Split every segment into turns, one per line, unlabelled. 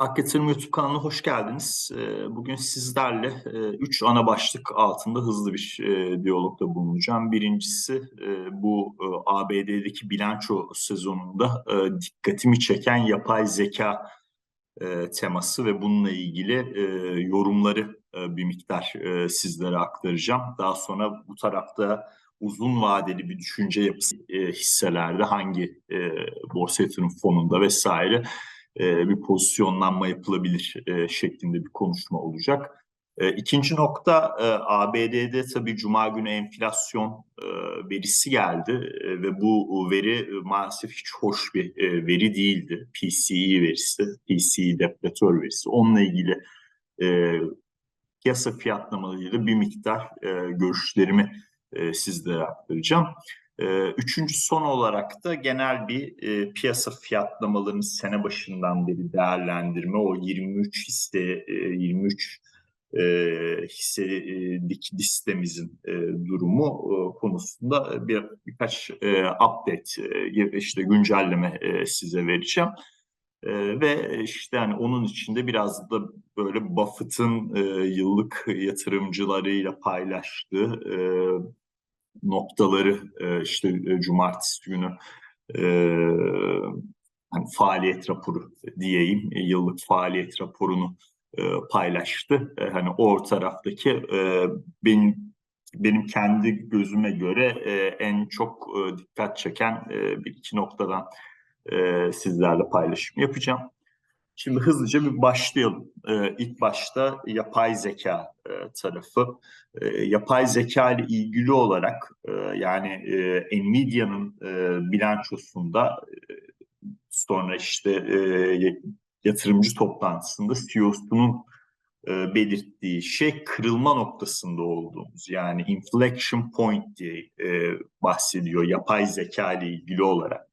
Ak Yatırım YouTube kanalına hoş geldiniz. Ee, bugün sizlerle e, üç ana başlık altında hızlı bir e, diyalogda bulunacağım. Birincisi e, bu ABD'deki bilanço sezonunda dikkatimi çeken yapay zeka teması ve bununla ilgili yorumları bir miktar sizlere aktaracağım. Daha sonra bu tarafta uzun vadeli bir düşünce yapısı hisselerde hangi borsa yatırım fonunda vesaire e, bir pozisyonlanma yapılabilir e, şeklinde bir konuşma olacak. E, ikinci nokta e, ABD'de tabii Cuma günü enflasyon e, verisi geldi e, ve bu veri e, maalesef hiç hoş bir e, veri değildi. PCE verisi, PCE deflatör verisi. Onunla ilgili e, piyasa fiyatlamalarıyla bir miktar e, görüşlerimi e, sizlere aktaracağım. Ee, üçüncü son olarak da genel bir e, piyasa fiyatlamalarını sene başından beri değerlendirme. O 23 hisse, e, 23 e, hisselik listemizin e, durumu e, konusunda bir birkaç e, update, e, işte güncelleme e, size vereceğim. E, ve işte yani onun içinde biraz da böyle Buffett'ın e, yıllık yatırımcılarıyla paylaştığı e, noktaları e, işte e, cumartesi günü e, hani faaliyet raporu diyeyim yıllık faaliyet raporunu paylaştı. Hani o taraftaki e, benim benim kendi gözüme göre en çok dikkat çeken bir iki noktadan sizlerle paylaşım yapacağım. Şimdi hızlıca bir başlayalım. Ee, ilk başta yapay zeka e, tarafı. E, yapay zeka ile ilgili olarak e, yani e, Nvidia'nın e, bilançosunda e, sonra işte e, yatırımcı toplantısında CEO'sunun e, belirttiği şey kırılma noktasında olduğumuz yani inflection point diye e, bahsediyor yapay zeka ile ilgili olarak.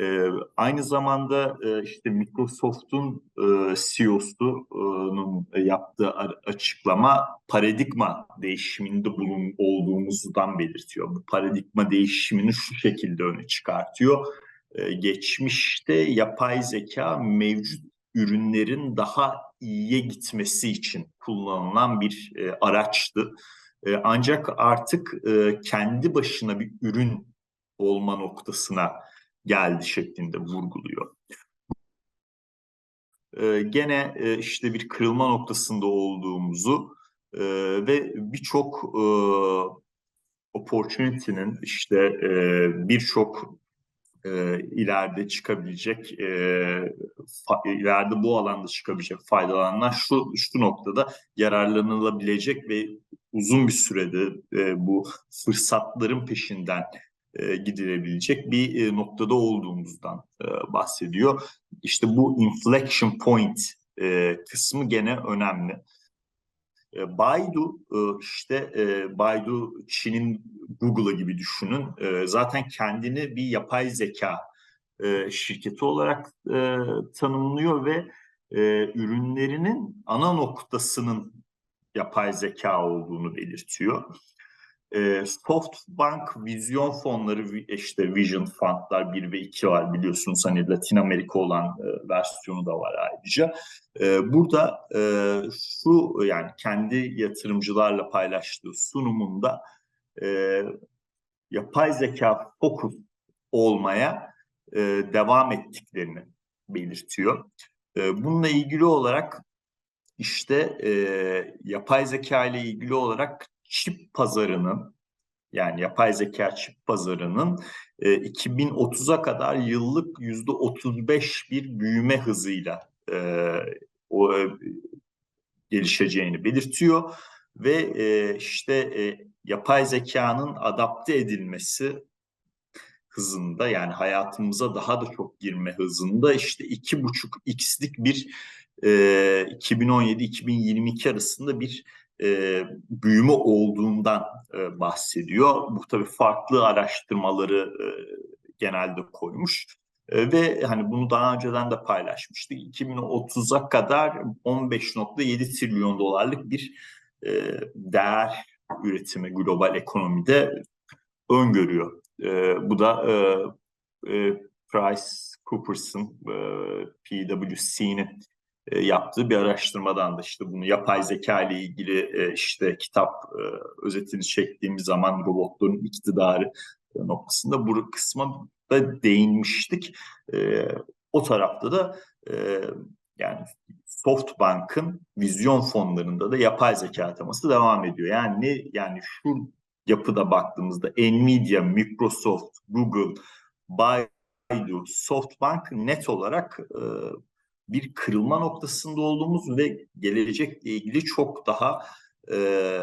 E, aynı zamanda e, işte Microsoft'un e, CEO'sunun yaptığı açıklama paradigma değişiminde bulun olduğumuzdan belirtiyor. Bu paradigma değişimini şu şekilde öne çıkartıyor. E, geçmişte yapay zeka mevcut ürünlerin daha iyiye gitmesi için kullanılan bir e, araçtı. E, ancak artık e, kendi başına bir ürün olma noktasına geldi şeklinde vurguluyor. Ee, gene e, işte bir kırılma noktasında olduğumuzu e, ve birçok e, opportunity'nin işte e, birçok e, ileride çıkabilecek e, fa, ileride bu alanda çıkabilecek faydalananlar şu şu noktada yararlanılabilecek ve uzun bir sürede e, bu fırsatların peşinden e, gidilebilecek bir e, noktada olduğumuzdan e, bahsediyor. İşte bu inflection point kısmı gene önemli. Baidu işte Baidu Çin'in Google'ı gibi düşünün. Zaten kendini bir yapay zeka şirketi olarak tanımlıyor ve ürünlerinin ana noktasının yapay zeka olduğunu belirtiyor. E, SoftBank vizyon fonları işte Vision Fund'lar 1 ve 2 var biliyorsunuz hani Latin Amerika olan e, versiyonu da var ayrıca. E, burada e, şu yani kendi yatırımcılarla paylaştığı sunumunda e, yapay zeka fokus olmaya e, devam ettiklerini belirtiyor. E, bununla ilgili olarak işte e, yapay zeka ile ilgili olarak çip pazarının yani yapay zeka çip pazarının e, 2030'a kadar yıllık yüzde 35 bir büyüme hızıyla e, o e, gelişeceğini belirtiyor ve e, işte e, yapay zekanın adapte edilmesi hızında yani hayatımıza daha da çok girme hızında işte iki buçuk x'lik bir e, 2017-2022 arasında bir e, büyüme olduğundan e, bahsediyor. Bu tabii farklı araştırmaları e, genelde koymuş. E, ve hani bunu daha önceden de paylaşmıştık. 2030'a kadar 15.7 trilyon dolarlık bir e, değer üretimi global ekonomide öngörüyor. E, bu da e, e, Price Coopers'ın e, PwC'nin yaptığı bir araştırmadan da işte bunu yapay zeka ile ilgili e, işte kitap e, özetini çektiğimiz zaman robotların iktidarı e, noktasında bu kısma da değinmiştik. E, o tarafta da e, yani Softbank'ın vizyon fonlarında da yapay zeka teması devam ediyor. Yani ne yani şu yapıda baktığımızda Nvidia, Microsoft, Google, Baidu, Softbank net olarak e, bir kırılma noktasında olduğumuz ve gelecekle ilgili çok daha e,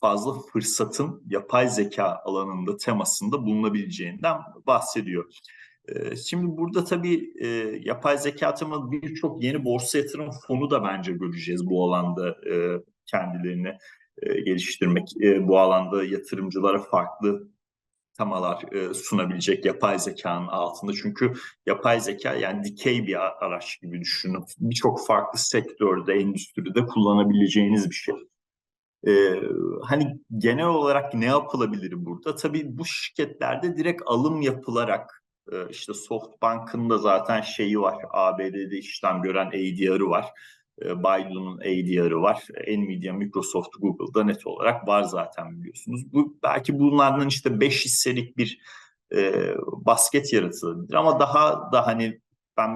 fazla fırsatın yapay zeka alanında temasında bulunabileceğinden bahsediyor. E, şimdi burada tabii e, yapay zeka temalı birçok yeni borsa yatırım fonu da bence göreceğiz bu alanda e, kendilerini e, geliştirmek, e, bu alanda yatırımcılara farklı temalar e, sunabilecek yapay zekanın altında. Çünkü yapay zeka yani dikey bir araç gibi düşünün. Birçok farklı sektörde, endüstride kullanabileceğiniz bir şey. Ee, hani genel olarak ne yapılabilir burada? Tabii bu şirketlerde direkt alım yapılarak e, işte Softbank'ın da zaten şeyi var. ABD'de işlem gören ADR'ı var. E, Baidu'nun ADR'ı var. Nvidia, Microsoft, Google'da net olarak var zaten biliyorsunuz. Bu belki bunlardan işte 5 hisselik bir e, basket yaratılabilir ama daha da hani ben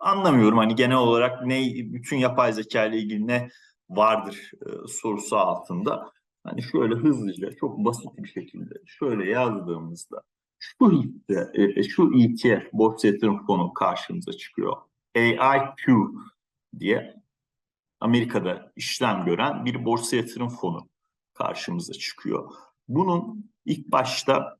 anlamıyorum hani genel olarak ne bütün yapay zeka ile ilgili ne vardır e, sorusu altında. Hani şöyle hızlıca çok basit bir şekilde şöyle yazdığımızda şu hisse, e, şu ETF borsa yatırım fonu karşımıza çıkıyor. AIQ diye Amerika'da işlem gören bir borsa yatırım fonu karşımıza çıkıyor. Bunun ilk başta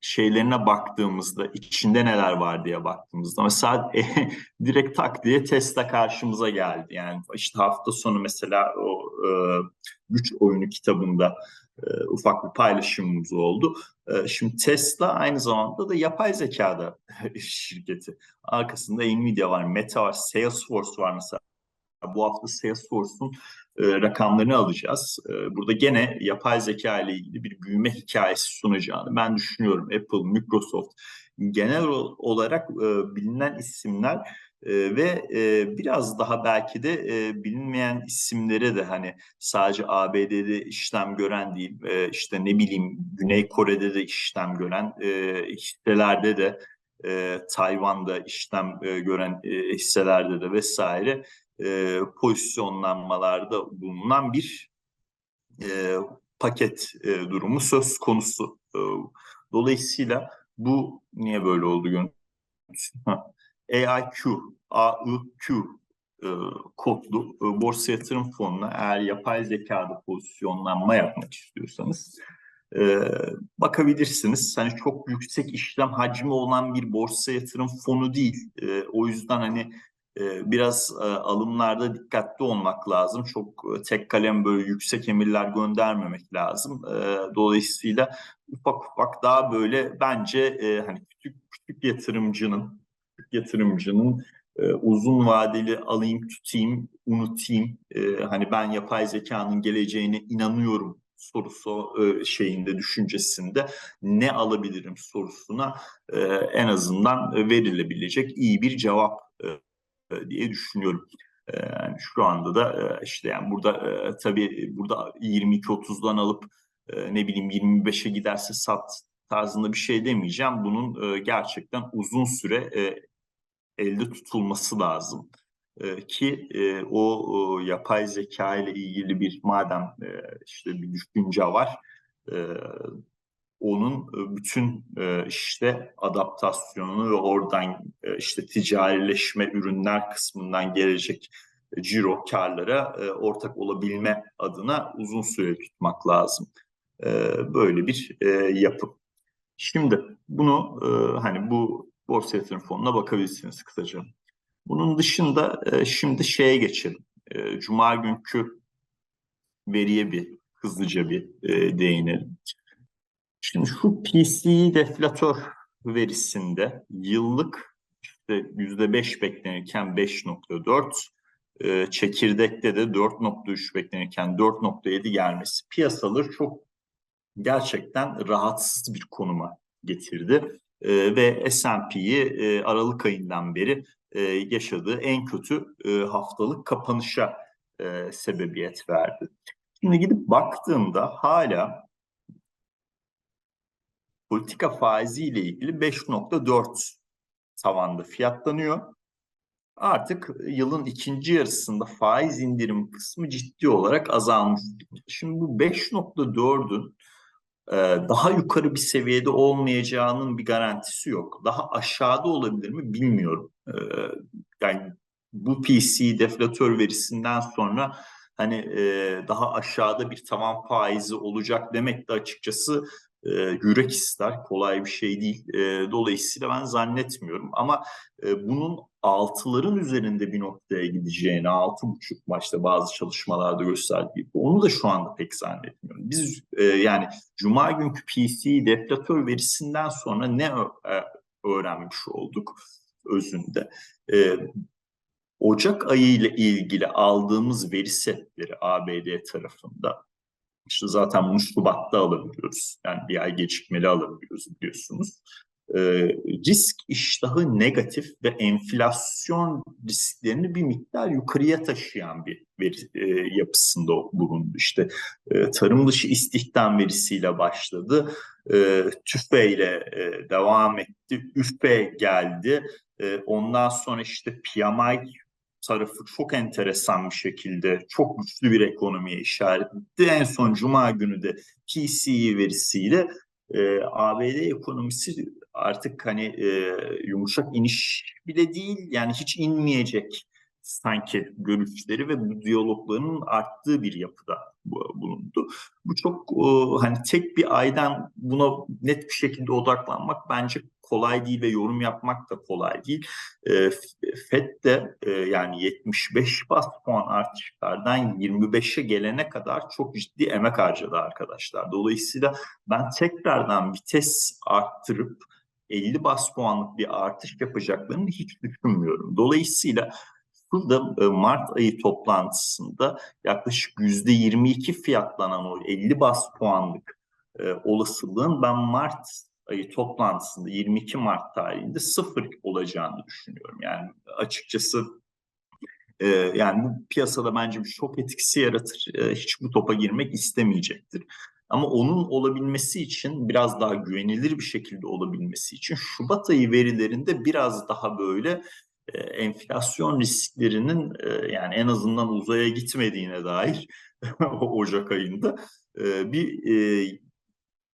şeylerine baktığımızda içinde neler var diye baktığımızda mesela e, direkt tak diye Tesla karşımıza geldi. Yani işte hafta sonu mesela o e, güç oyunu kitabında e, ufak bir paylaşımımız oldu. E, şimdi Tesla aynı zamanda da yapay zekada şirketi. Arkasında Nvidia var, Meta var, Salesforce var mesela. Bu hafta Salesforce'un e, rakamlarını alacağız. E, burada gene yapay zeka ile ilgili bir büyüme hikayesi sunacağını ben düşünüyorum. Apple, Microsoft genel olarak e, bilinen isimler ve e, biraz daha belki de e, bilinmeyen isimlere de hani sadece ABD'de işlem gören değil, e, işte ne bileyim Güney Kore'de de işlem gören e, hisselerde de e, Tayvan'da işlem e, gören e, hisselerde de vesaire e, pozisyonlanmalarda bulunan bir e, paket e, durumu söz konusu. E, dolayısıyla bu niye böyle oldu görüntüsü? AIQ, AIQ e, kodlu e, borsa yatırım fonuna eğer yapay zekada pozisyonlanma yapmak istiyorsanız e, bakabilirsiniz. Hani çok yüksek işlem hacmi olan bir borsa yatırım fonu değil. E, o yüzden hani e, biraz e, alımlarda dikkatli olmak lazım. Çok e, tek kalem böyle yüksek emirler göndermemek lazım. E, dolayısıyla ufak ufak daha böyle bence e, hani küçük küçük yatırımcının yatırımcının e, uzun vadeli alayım tutayım unutayım e, hani ben yapay zekanın geleceğine inanıyorum sorusu e, şeyinde düşüncesinde ne alabilirim sorusuna e, en azından verilebilecek iyi bir cevap e, diye düşünüyorum. E, yani şu anda da e, işte yani burada e, tabii burada 22-30'dan alıp ne bileyim 25'e giderse sat tarzında bir şey demeyeceğim. Bunun gerçekten uzun süre elde tutulması lazım. E, ki e, o, o yapay zeka ile ilgili bir madem e, işte bir düşünce var e, onun bütün e, işte adaptasyonunu ve oradan e, işte ticarileşme ürünler kısmından gelecek ciro karlara e, ortak olabilme adına uzun süre tutmak lazım. E, böyle bir e, yapı. Şimdi bunu e, hani bu borsa yatırım fonuna bakabilirsiniz kısaca. Bunun dışında e, şimdi şeye geçelim. E, Cuma günkü veriye bir hızlıca bir e, değinelim. Şimdi şu PCI deflatör verisinde yıllık işte %5 beklenirken 5.4, e, çekirdekte de 4.3 beklenirken 4.7 gelmesi piyasaları çok gerçekten rahatsız bir konuma getirdi. E, ve S&P'yi e, Aralık ayından beri e, yaşadığı en kötü e, haftalık kapanışa e, sebebiyet verdi. Şimdi gidip baktığımda hala politika faizi ile ilgili 5.4 tavanda fiyatlanıyor. Artık yılın ikinci yarısında faiz indirim kısmı ciddi olarak azalmış. Şimdi bu 5.4'ün e, daha yukarı bir seviyede olmayacağının bir garantisi yok. Daha aşağıda olabilir mi bilmiyorum. E, yani bu PC deflatör verisinden sonra hani e, daha aşağıda bir tavan faizi olacak demek de açıkçası e, yürek ister. Kolay bir şey değil. E, dolayısıyla ben zannetmiyorum. Ama bunun altıların üzerinde bir noktaya gideceğini, altı buçuk maçta bazı çalışmalarda gösterdiği onu da şu anda pek zannetmiyorum. Biz e, yani Cuma günkü PC deflatör verisinden sonra ne e, öğrenmiş olduk özünde? E, Ocak ayı ile ilgili aldığımız veri setleri ABD tarafında işte zaten bunu Şubat'ta alabiliyoruz. Yani bir ay gecikmeli alabiliyoruz biliyorsunuz. E, risk iştahı negatif ve enflasyon risklerini bir miktar yukarıya taşıyan bir veri e, yapısında bulundu. İşte e, tarım dışı istihdam verisiyle başladı. E, TÜFE ile e, devam etti. ÜFE geldi. E, ondan sonra işte PMI tarafı çok enteresan bir şekilde çok güçlü bir ekonomiye işaret etti. En son Cuma günü de PCE verisiyle e, ABD ekonomisi artık hani e, yumuşak iniş bile değil yani hiç inmeyecek sanki görüşleri ve bu diyalogların arttığı bir yapıda bulundu. Bu çok e, hani tek bir aydan buna net bir şekilde odaklanmak bence kolay değil ve yorum yapmak da kolay değil. E, FED de e, yani 75 bas puan artışlardan 25'e gelene kadar çok ciddi emek harcadı arkadaşlar. Dolayısıyla ben tekrardan vites arttırıp 50 bas puanlık bir artış yapacaklarını hiç düşünmüyorum. Dolayısıyla Burada e, Mart ayı toplantısında yaklaşık yüzde 22 fiyatlanan o 50 bas puanlık e, olasılığın ben Mart ayı toplantısında 22 Mart tarihinde sıfır olacağını düşünüyorum. Yani açıkçası e, yani bu piyasada bence bir şok etkisi yaratır. Hiç bu topa girmek istemeyecektir. Ama onun olabilmesi için biraz daha güvenilir bir şekilde olabilmesi için Şubat ayı verilerinde biraz daha böyle e, enflasyon risklerinin e, yani en azından uzaya gitmediğine dair Ocak ayında e, bir e,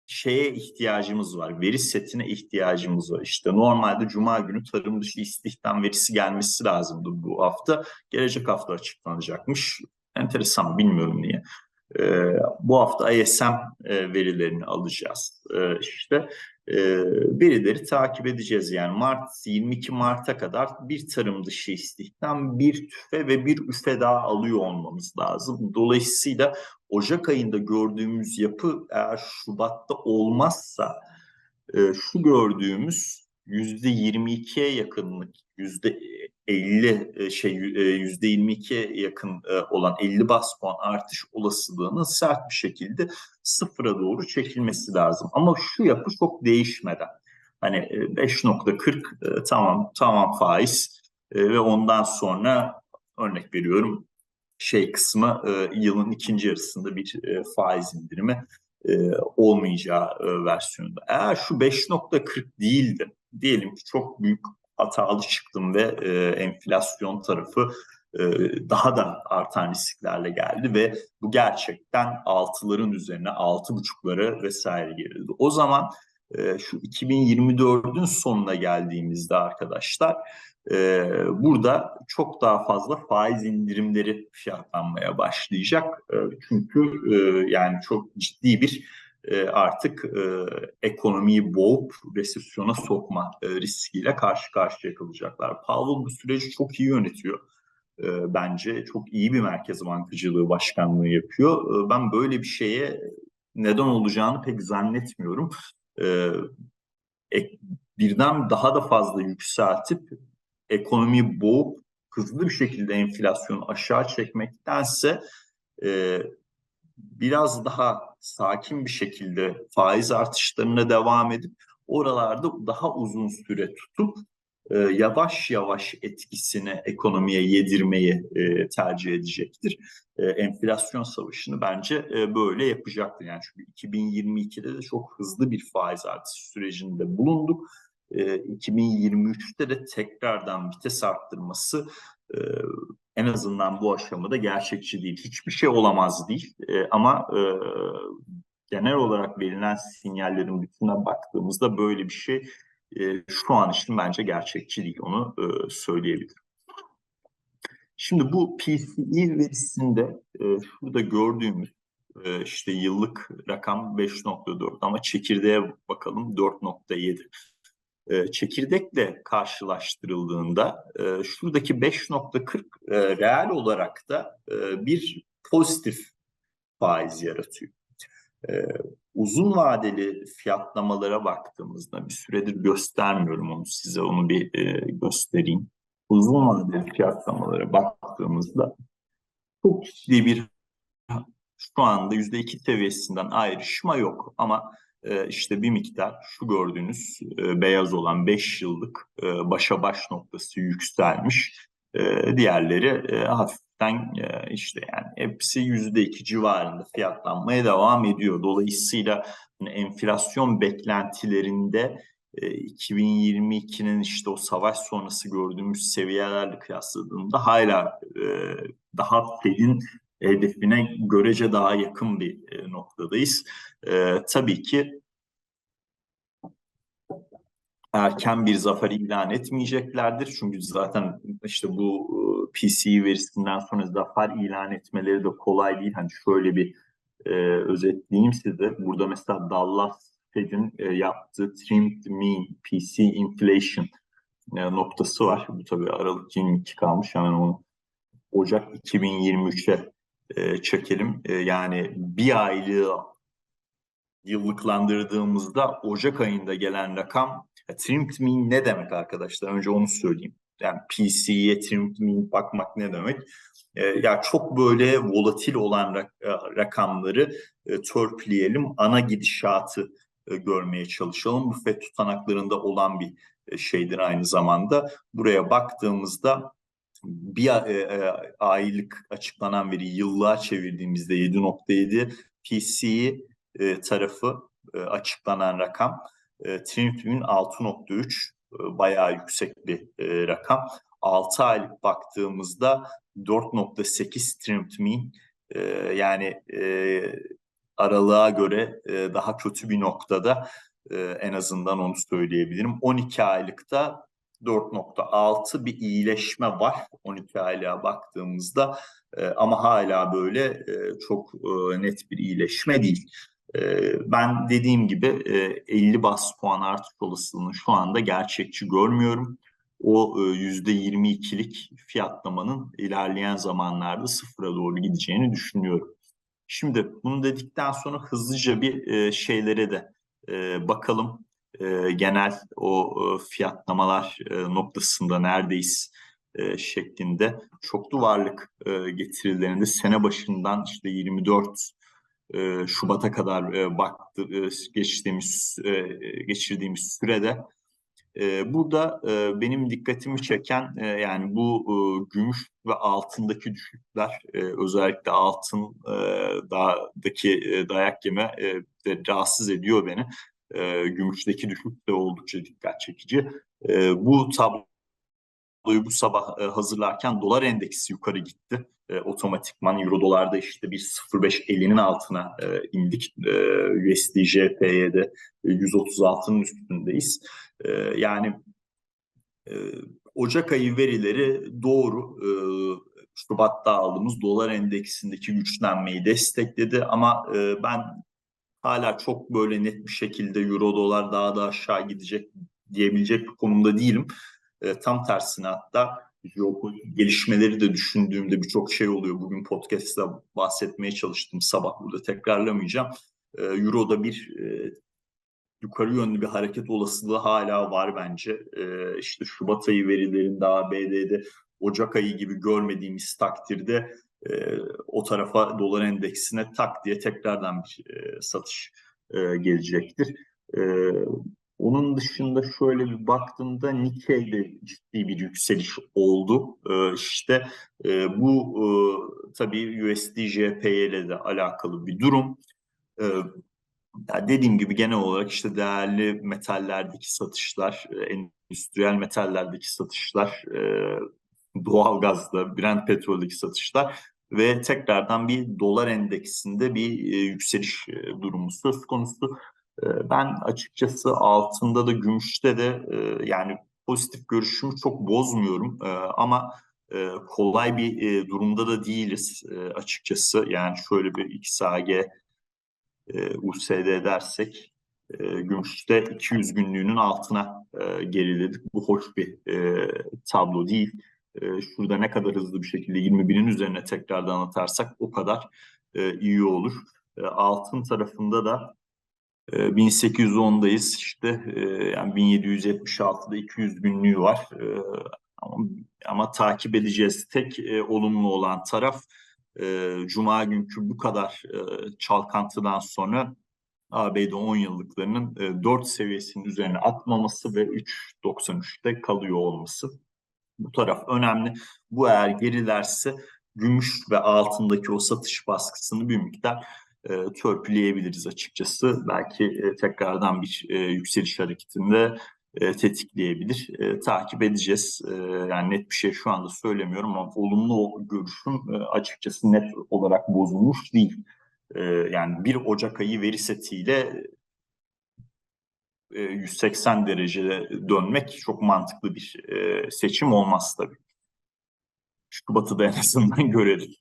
şeye ihtiyacımız var. Veri setine ihtiyacımız var. İşte normalde Cuma günü tarım dışı istihdam verisi gelmesi lazımdı bu hafta. Gelecek hafta açıklanacakmış. Enteresan bilmiyorum niye. Ee, bu hafta ISM e, verilerini alacağız. Ee, işte e, verileri takip edeceğiz. Yani Mart 22 Mart'a kadar bir tarım dışı istihdam, bir tüfe ve bir üfe daha alıyor olmamız lazım. Dolayısıyla Ocak ayında gördüğümüz yapı eğer Şubat'ta olmazsa e, şu gördüğümüz yüzde 22'ye yakınlık, yüzde %50 e, şey e, yüzde 22'ye yakın e, olan 50 bas puan artış olasılığının sert bir şekilde sıfıra doğru çekilmesi lazım. Ama şu yapı çok değişmeden. Hani 5.40 tamam tamam faiz ve ondan sonra örnek veriyorum şey kısmı yılın ikinci yarısında bir faiz indirimi olmayacağı versiyonda. Eğer şu 5.40 değildi diyelim ki çok büyük hatalı çıktım ve e, enflasyon tarafı e, daha da artan risklerle geldi ve bu gerçekten altıların üzerine altı buçukları vesaire gerildi. O zaman e, şu 2024'ün sonuna geldiğimizde arkadaşlar e, burada çok daha fazla faiz indirimleri fiyatlanmaya başlayacak. E, çünkü e, yani çok ciddi bir e, artık e, ekonomiyi boğup resesyona sokma e, riskiyle karşı karşıya kalacaklar. Powell bu süreci çok iyi yönetiyor. E, bence çok iyi bir merkez bankacılığı başkanlığı yapıyor. E, ben böyle bir şeye neden olacağını pek zannetmiyorum. E, birden daha da fazla yükseltip ekonomiyi boğup hızlı bir şekilde enflasyonu aşağı çekmektense e, biraz daha sakin bir şekilde faiz artışlarına devam edip oralarda daha uzun süre tutup e, yavaş yavaş etkisini ekonomiye yedirmeyi e, tercih edecektir. E, enflasyon savaşını bence e, böyle yapacaktır. Yani çünkü 2022'de de çok hızlı bir faiz artış sürecinde bulunduk. E, 2023'te de tekrardan vites arttırması e, en azından bu aşamada gerçekçi değil. Hiçbir şey olamaz değil e, ama e, genel olarak verilen sinyallerin bütününe baktığımızda böyle bir şey e, şu an için bence gerçekçi değil. Onu e, söyleyebilirim. Şimdi bu PCE verisinde e, şurada gördüğümüz e, işte yıllık rakam 5.4 ama çekirdeğe bakalım 4.7. E, çekirdekle karşılaştırıldığında e, şuradaki 5.40 e, reel olarak da e, bir pozitif faiz yaratıyor. Uzun vadeli fiyatlamalara baktığımızda bir süredir göstermiyorum onu size onu bir göstereyim. Uzun vadeli fiyatlamalara baktığımızda çok ciddi bir şu anda yüzde iki seviyesinden ayrışma yok ama işte bir miktar şu gördüğünüz e, beyaz olan 5 yıllık e, başa baş noktası yükselmiş. E, diğerleri hafif gerçekten e, işte yani hepsi yüzde iki civarında fiyatlanmaya devam ediyor. Dolayısıyla hani enflasyon beklentilerinde 2022'nin e, işte o savaş sonrası gördüğümüz seviyelerle kıyasladığında hala daha Fed'in hedefine görece daha yakın bir noktadayız. Tabii ki erken bir zafer ilan etmeyeceklerdir. Çünkü zaten işte bu PCE verisinden sonra zafer ilan etmeleri de kolay değil. Hani şöyle bir e, özetleyeyim size. Burada mesela Dallas Fed'in e, yaptığı trimmed mean PC inflation e, noktası var. Bu tabii Aralık 22 kalmış. Hemen onu Ocak 2023'e e, çekelim. E, yani bir aylığı yıllıklandırdığımızda Ocak ayında gelen rakam trimmed mean ne demek arkadaşlar? Önce onu söyleyeyim yani PC'ye triming bakmak ne demek? E, ya çok böyle volatil olan rak, e, rakamları e, törpüleyelim, ana gidişatı e, görmeye çalışalım. Bu FED tutanaklarında olan bir e, şeydir aynı zamanda. Buraya baktığımızda bir e, e, aylık açıklanan veri yıllığa çevirdiğimizde 7.7 PCE e, tarafı e, açıklanan rakam e, Trinity 6.3 e, bayağı yüksek bir e, rakam. 6 aylık baktığımızda 4.8 trimmed mean e, yani e, aralığa göre e, daha kötü bir noktada e, en azından onu söyleyebilirim. 12 aylıkta 4.6 bir iyileşme var 12 aylığa baktığımızda e, ama hala böyle e, çok e, net bir iyileşme değil. Ee, ben dediğim gibi 50 e, bas puan artış olasılığını şu anda gerçekçi görmüyorum. O %22'lik e, fiyatlamanın ilerleyen zamanlarda sıfıra doğru gideceğini düşünüyorum. Şimdi bunu dedikten sonra hızlıca bir e, şeylere de bakalım. Genel o fiyatlamalar noktasında neredeyiz şeklinde. Çoklu varlık getirilerinde sene başından işte 24 e, Şubat'a kadar e, baktı e, geçtiğimiz e, geçirdiğimiz sürede e, burada e, benim dikkatimi çeken e, yani bu e, gümüş ve altındaki düşüşler e, özellikle altın e, dağdaki e, dayak yeme e, de rahatsız ediyor beni. E, gümüşteki düşüş de oldukça dikkat çekici. E, bu tablo tabloyu bu sabah e, hazırlarken dolar endeksi yukarı gitti. E, otomatikman euro dolarda işte bir 0.550'nin altına e, indik. E, USD JPY'de 136'nın üstündeyiz. E, yani e, Ocak ayı verileri doğru. E, Şubat'ta aldığımız dolar endeksindeki güçlenmeyi destekledi ama e, ben hala çok böyle net bir şekilde euro dolar daha da aşağı gidecek diyebilecek bir konumda değilim. E, tam tersine hatta gelişmeleri de düşündüğümde birçok şey oluyor. Bugün podcast'ta bahsetmeye çalıştım. Sabah burada tekrarlamayacağım. E, Euro'da bir e, yukarı yönlü bir hareket olasılığı hala var bence. E, işte Şubat ayı verilerinde ABD'de Ocak ayı gibi görmediğimiz takdirde e, o tarafa dolar endeksine tak diye tekrardan bir e, satış e, gelecektir. E, Onun dışında şöyle bir baktığımda Nikkei'de ciddi bir yükseliş oldu. Ee, işte e, bu e, tabii USD ile de alakalı bir durum. Ee, dediğim gibi genel olarak işte değerli metallerdeki satışlar, e, endüstriyel metallerdeki satışlar, e, doğalgazda, Brent petroldeki satışlar ve tekrardan bir dolar endeksinde bir e, yükseliş durumu söz konusu. Ben açıkçası altında da gümüşte de yani pozitif görüşümü çok bozmuyorum ama kolay bir durumda da değiliz açıkçası. Yani şöyle bir XAG e, USD dersek gümüşte 200 günlüğünün altına geriledik. Bu hoş bir tablo değil. Şurada ne kadar hızlı bir şekilde 21'in üzerine tekrardan atarsak o kadar iyi olur. Altın tarafında da e, 1810'dayız işte yani 1776'da 200 günlüğü var. E, ama, ama takip edeceğiz. Tek e, olumlu olan taraf e, Cuma günkü bu kadar e, çalkantıdan sonra ABD 10 yıllıklarının e, 4 seviyesinin üzerine atmaması ve 3.93'te kalıyor olması. Bu taraf önemli. Bu eğer gerilerse gümüş ve altındaki o satış baskısını bir miktar e, törpüleyebiliriz açıkçası. Belki e, tekrardan bir e, yükseliş hareketinde e, tetikleyebilir. E, takip edeceğiz. E, yani net bir şey şu anda söylemiyorum ama olumlu görüşüm e, açıkçası net olarak bozulmuş değil. E, yani bir Ocak ayı veri setiyle e, 180 derecede dönmek çok mantıklı bir e, seçim olmaz tabii. Şubat'ı da en azından görelim.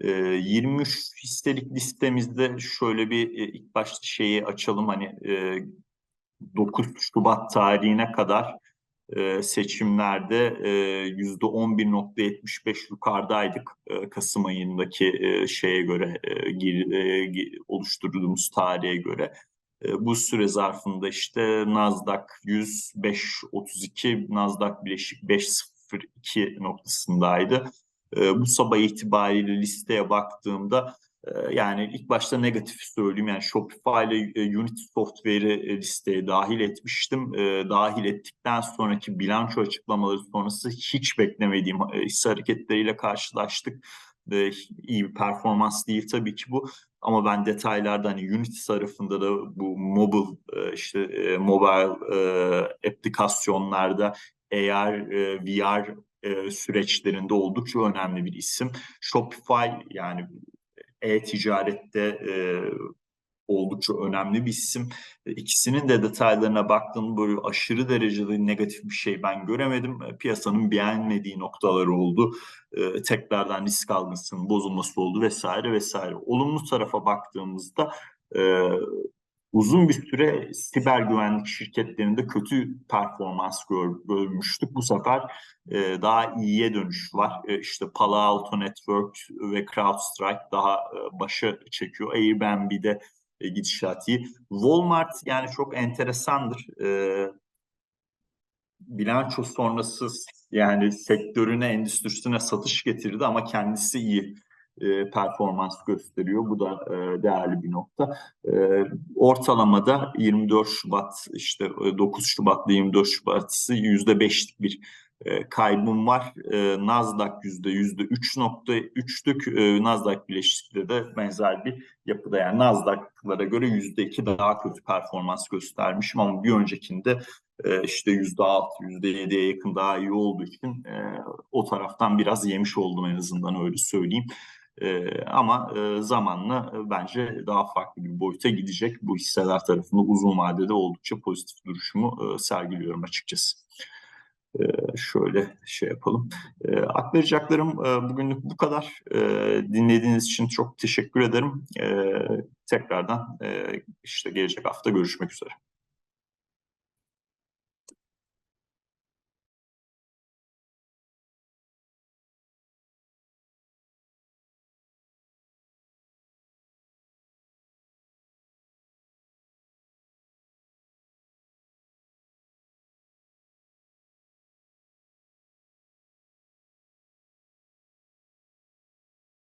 E, 23 hisselik listemizde şöyle bir ilk başta şeyi açalım hani e, 9 Şubat tarihine kadar seçimlerde e, yüzde 11.75 yukarıdaydık Kasım ayındaki şeye göre oluşturduğumuz tarihe göre. Bu süre zarfında işte Nasdaq 100 532 Nasdaq Bileşik 502 noktasındaydı. E, bu sabah itibariyle listeye baktığımda ee, yani ilk başta negatif söyleyeyim yani Shopify ile e, Unity Software'i e, listeye dahil etmiştim. E, dahil ettikten sonraki bilanço açıklamaları sonrası hiç beklemediğim hisse hareketleriyle karşılaştık. İyi bir performans değil tabii ki bu. Ama ben detaylarda hani Unity tarafında da bu mobile işte mobile aplikasyonlarda AR, VR süreçlerinde oldukça önemli bir isim. Shopify yani e-ticarette e, oldukça önemli bir isim. E, ikisinin de detaylarına baktığım böyle aşırı derecede negatif bir şey ben göremedim. E, piyasanın beğenmediği noktalar oldu. E, tekrardan risk algısının bozulması oldu vesaire vesaire. Olumlu tarafa baktığımızda e, uzun bir süre siber güvenlik şirketlerinde kötü performans gör, görmüştük. Bu sefer e, daha iyiye dönüş var. E, işte Palo Alto Network ve CrowdStrike daha e, başa çekiyor. Airbnb'de e, gidişat iyi. Walmart yani çok enteresandır. E, bilanço sonrası yani sektörüne, endüstrisine satış getirdi ama kendisi iyi e, performans gösteriyor. Bu da e, değerli bir nokta. E, ortalamada 24 Şubat işte 9 Şubat'la 24 Şubat'sı %5'lik bir e, kaybım var. E, Nasdaq yüzde yüzde üç nokta üçlük e, Nasdaq bileşikte de benzer bir yapıda yani Nasdaq'lara göre yüzde iki daha kötü performans göstermişim ama bir öncekinde e, işte yüzde altı yüzde yediye yakın daha iyi olduğu için e, o taraftan biraz yemiş oldum en azından öyle söyleyeyim. E, ama e, zamanla e, bence daha farklı bir boyuta gidecek. Bu hisseler tarafında uzun vadede oldukça pozitif duruşumu e, sergiliyorum açıkçası. E, şöyle şey yapalım. E, aktaracaklarım e, bugünlük bu kadar. E, dinlediğiniz için çok teşekkür ederim. E, tekrardan e, işte gelecek hafta görüşmek üzere.